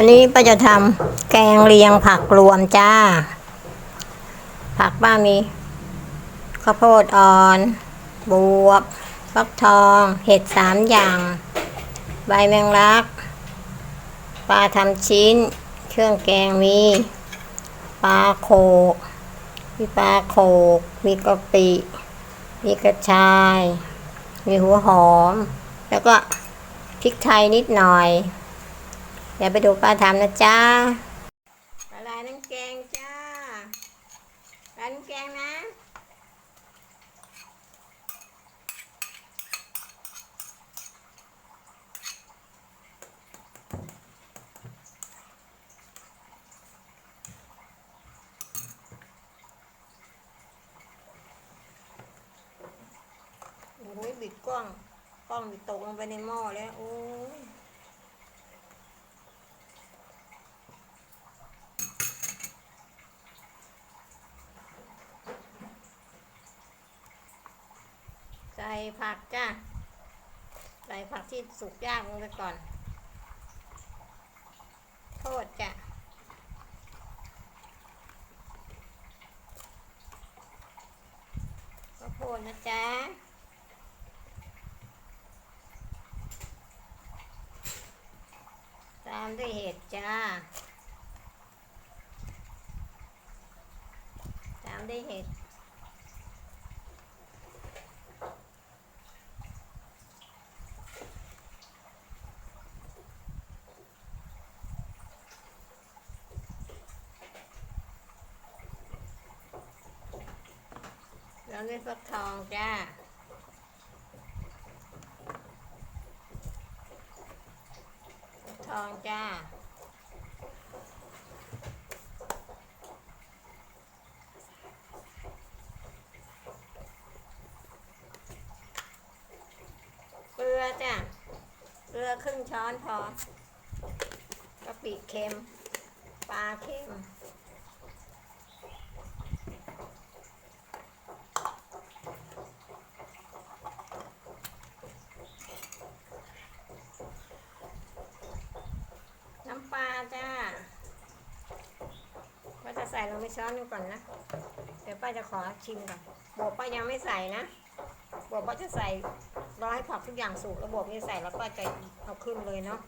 วันนี้ป้าจะทำแกงเลียงผักรวมจ้า ผักป้ามีข้าวโพดอ่อน บวบฟักทอง เห็ดสามอย่าง ใบแมงลัก ปลาทำชิ้น เครื่องแกงมี ปลาโขก มีปลาโขก มีกะปิ มีกระชาย มีหัวหอม แล้วก็พริกไทยนิดหน่อย เดี๋ยวไปดูป้าทำนะจ๊ะละลายน้ำแกงจ้าละลาน้ำแกงนะโอ้ยบิดกล้อง กล้องบิดตกลงไปในหม้อแล้ว โอ้ย ผักจ้าใส่ผักที่สุกยากลงไปก่อน โทษจ้ะข้าวโพดนะจ๊ะตามด้วยเห็ดจ้า ตามด้วยเห็ด ด้วยฟักทองจ้าฟักทองจ้าเกลือจ้ะเกลือครึ่งช้อนพอกะปิเค็ม ปลาเค็ม น้ำปลาจ้าก็จะใส่ลงไปช้อนนึงก่อนนะ เดี๋ยวป้าจะขอชิมก่อนบวบป้ายังไม่ใส่นะบวบป้าจะใส่รอให้ผักทุกอย่างสุกแล้วบวบนี่ใส่แล้วก็จะเอาขึ้นเลยเนาะ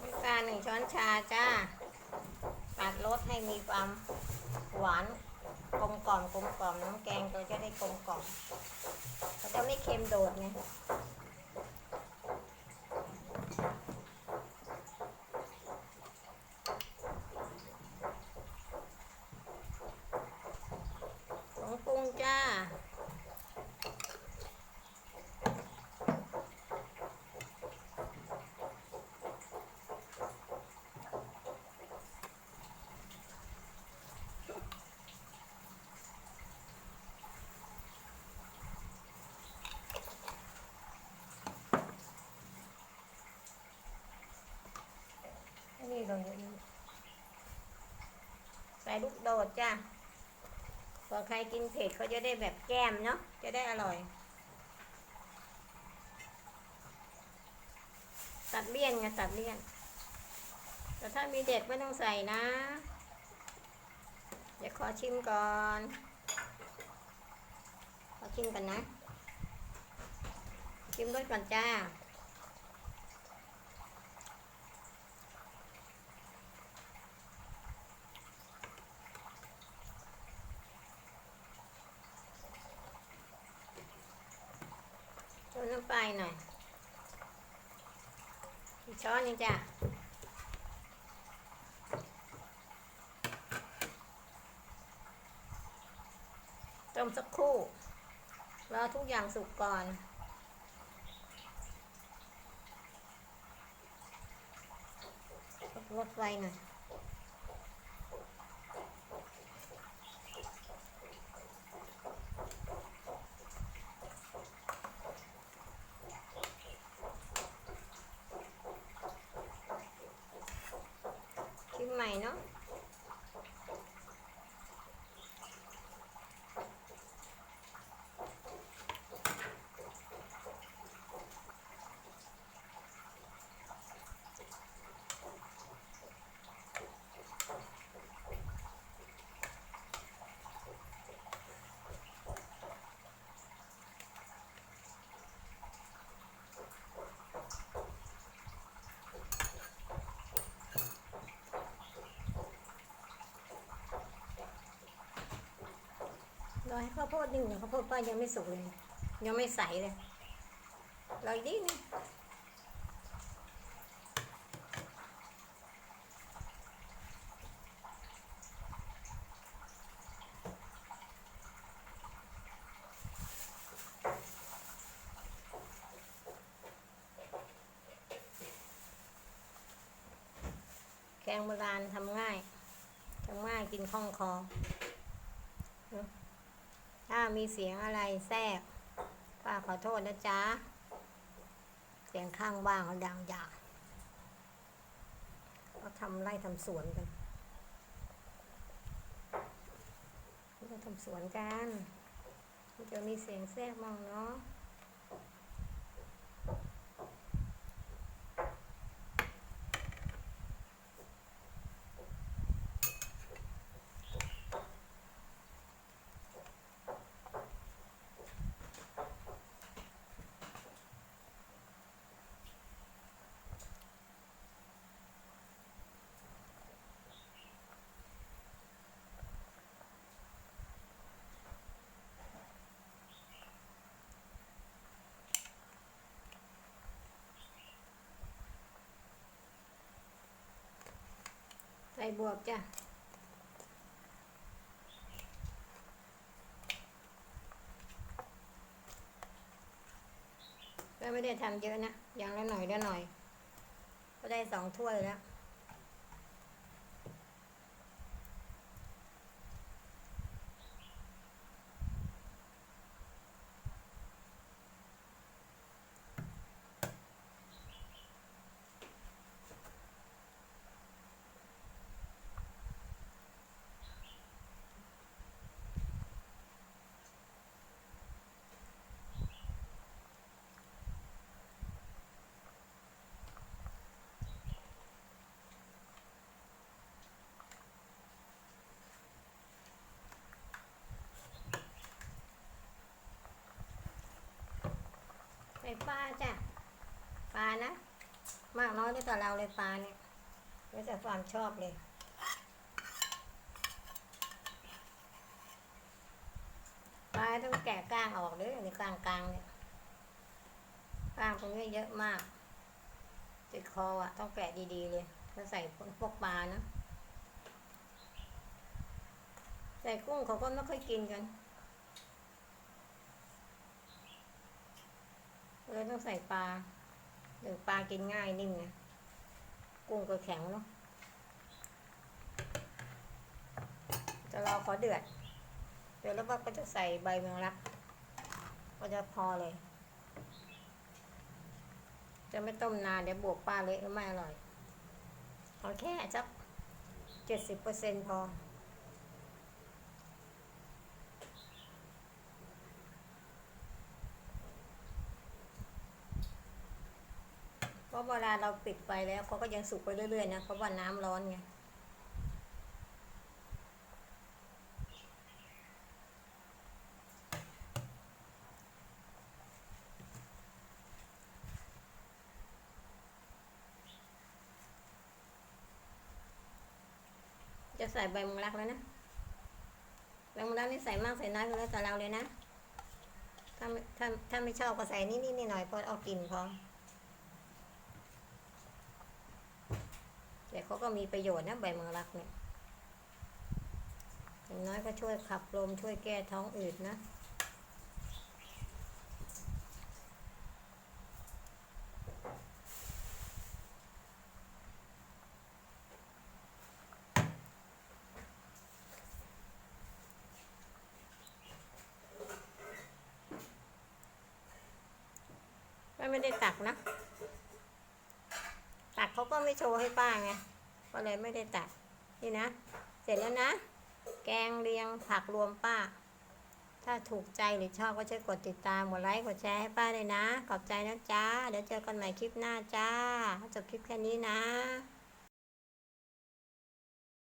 น้ำตาลหนึ่งช้อนชาจ้าตัดรสให้มีความหวาน กลมกล่อมกลมกล่อมน้ำแกงเราจะได้กลมกล่อมเราจะไม่เค็มโดดไงผงปรุงจ้า นี่ลงอย่างนี้ใส่ ลูกโดดจ้ะพอใครกินเผ็ดเขาจะได้แบบแก้มเนาะ จะได้อร่อย ตัดเลี่ยนไงตัดเลี่ยน แต่ถ้ามีเด็กไม่ต้องใส่นะ เดี๋ยวขอชิมก่อน ขอชิมกันนะ ชิมด้วยก่อนจ้า ต้ นน้ำปลาหน่อยช้อนหนึงจ้ะต้มสักครู่รอทุกอย่างสุกก่อน ลดไฟหน่อย ชิมใหม่เนาะ รอให้ข้าวโพดนิ่งเนี่ยข้าวโพดป้ายังไม่สุกเลยยังไม่ใสเลยรออีกนิดนึงแกงโบราณทำง่าย ทำง่ายกินคล่องคอ ถ้ามีเสียงอะไรแทรกป้าขอโทษนะจ๊ะ เสียงข้างบ้านเขาดังอย่างเขาทำไร่ทำสวนกันเขาทำสวนกันมันจะมีเสียงแทรกมองเนาะ บวกจ้ะก็ไม่ได้ทำเยอะนะ อย่างละหน่อยละหน่อย ก็ได้สองถ้วยแล้ว ปลาจ้ะปลานะ มากน้อยที่ต่อเราเลยปลาเนี่ยแล้วแต่ความชอบเลยปลาต้องแกะก้างออกเลยในกลางกลางเนี่ยกลางตรงนี้เยอะมากติดคออะ ต้องแกะดีๆเลยถ้าใส่พวกปลานะใส่กุ้งเขาก็ไม่ค่อยกินกัน เลย ต้องใส่ปลาหรือปลากินง่ายนิ่มไงกุ้งก็แข็งเนาะจะรอขอเดือด เดือดแล้วก็จะใส่ใบแมงลัก ก็จะพอเลย จะไม่ต้มนานเดี๋ยวบวกปลาเละแล้วไม่อร่อยเอแค่สักเจ็ดสิบเปอร์เซ็นต์พอ ราะเวลาเราปิดไฟแล้วเขาก็ยังสุกไปเรื่อยๆนะเพราะว่าน้ำร้อนไงจะใส่ใบมังลักแล้วนะใบมังลักนี่ใส่มากใส่น้อยก็แล้วแต่เราเลยนะ ถ้าไม่ถ้าถ้าไม่ชอบก็ใส่นิดนิดหน่อยพอเอากลิ่นพอ แต่เขาก็มีประโยชน์นะใบมังลักเนี่ยอย่างน้อยก็ช่วยขับลมช่วยแก้ท้องอืดนะไม่ได้ตักนะ เขาก็ไม่โชว์ให้ป้าไงก็เลยไม่ได้ตัดนี่นะ เสร็จแล้วนะ แกงเลียงผักรวมป้า ถ้าถูกใจหรือชอบก็ช่วยกดติดตามกดไลค์กดแชร์ให้ป้าเลยนะ ขอบใจนะจ้าเดี๋ยวเจอกันใหม่คลิปหน้าจ้าจบคลิปแค่นี้นะ